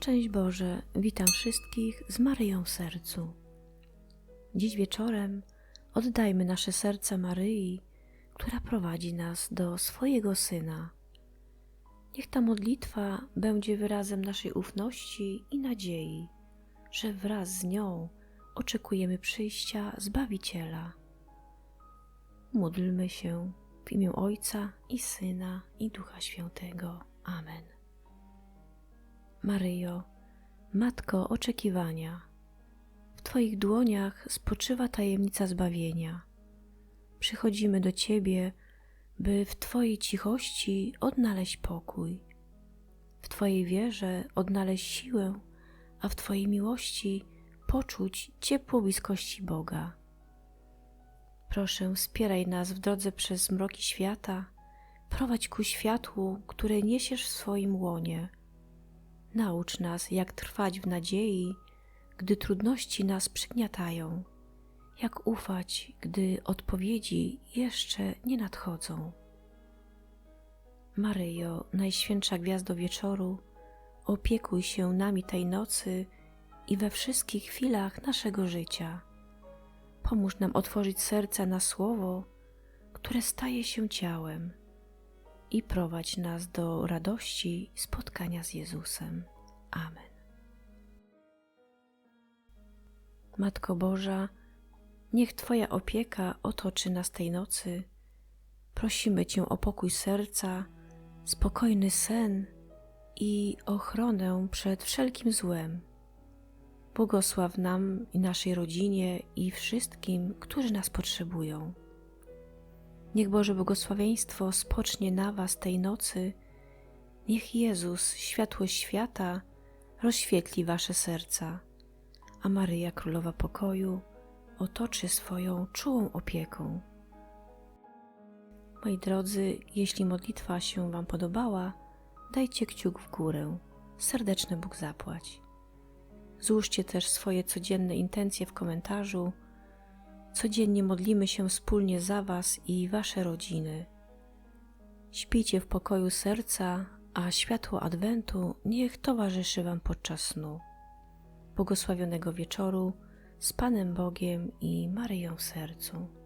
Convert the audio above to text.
Szczęść Boże, witam wszystkich z Maryją w sercu. Dziś wieczorem oddajmy nasze serca Maryi, która prowadzi nas do swojego Syna. Niech ta modlitwa będzie wyrazem naszej ufności i nadziei, że wraz z nią oczekujemy przyjścia Zbawiciela. Módlmy się w imię Ojca i Syna i Ducha Świętego. Amen. Maryjo, Matko oczekiwania, w Twoich dłoniach spoczywa tajemnica zbawienia. Przychodzimy do Ciebie, by w Twojej cichości odnaleźć pokój, w Twojej wierze odnaleźć siłę, a w Twojej miłości poczuć ciepło bliskości Boga. Proszę, wspieraj nas w drodze przez mroki świata, prowadź ku światłu, które niesiesz w swoim łonie. Naucz nas, jak trwać w nadziei, gdy trudności nas przygniatają, jak ufać, gdy odpowiedzi jeszcze nie nadchodzą. Maryjo, Najświętsza Gwiazdo Wieczoru, opiekuj się nami tej nocy i we wszystkich chwilach naszego życia. Pomóż nam otworzyć serca na słowo, które staje się ciałem i prowadź nas do radości spotkania z Jezusem. Amen. Matko Boża, niech Twoja opieka otoczy nas tej nocy. Prosimy Cię o pokój serca, spokojny sen i ochronę przed wszelkim złem. Błogosław nam i naszej rodzinie i wszystkim, którzy nas potrzebują. Niech Boże błogosławieństwo spocznie na Was tej nocy. Niech Jezus, światło świata, rozświetli Wasze serca, a Maryja, Królowa Pokoju, otoczy swoją czułą opieką. Moi drodzy, jeśli modlitwa się Wam podobała, dajcie kciuk w górę. Serdeczny Bóg zapłać. Złóżcie też swoje codzienne intencje w komentarzu. Codziennie modlimy się wspólnie za Was i Wasze rodziny. Śpijcie w pokoju serca, a światło Adwentu niech towarzyszy Wam podczas snu. Błogosławionego wieczoru z Panem Bogiem i Maryją w sercu.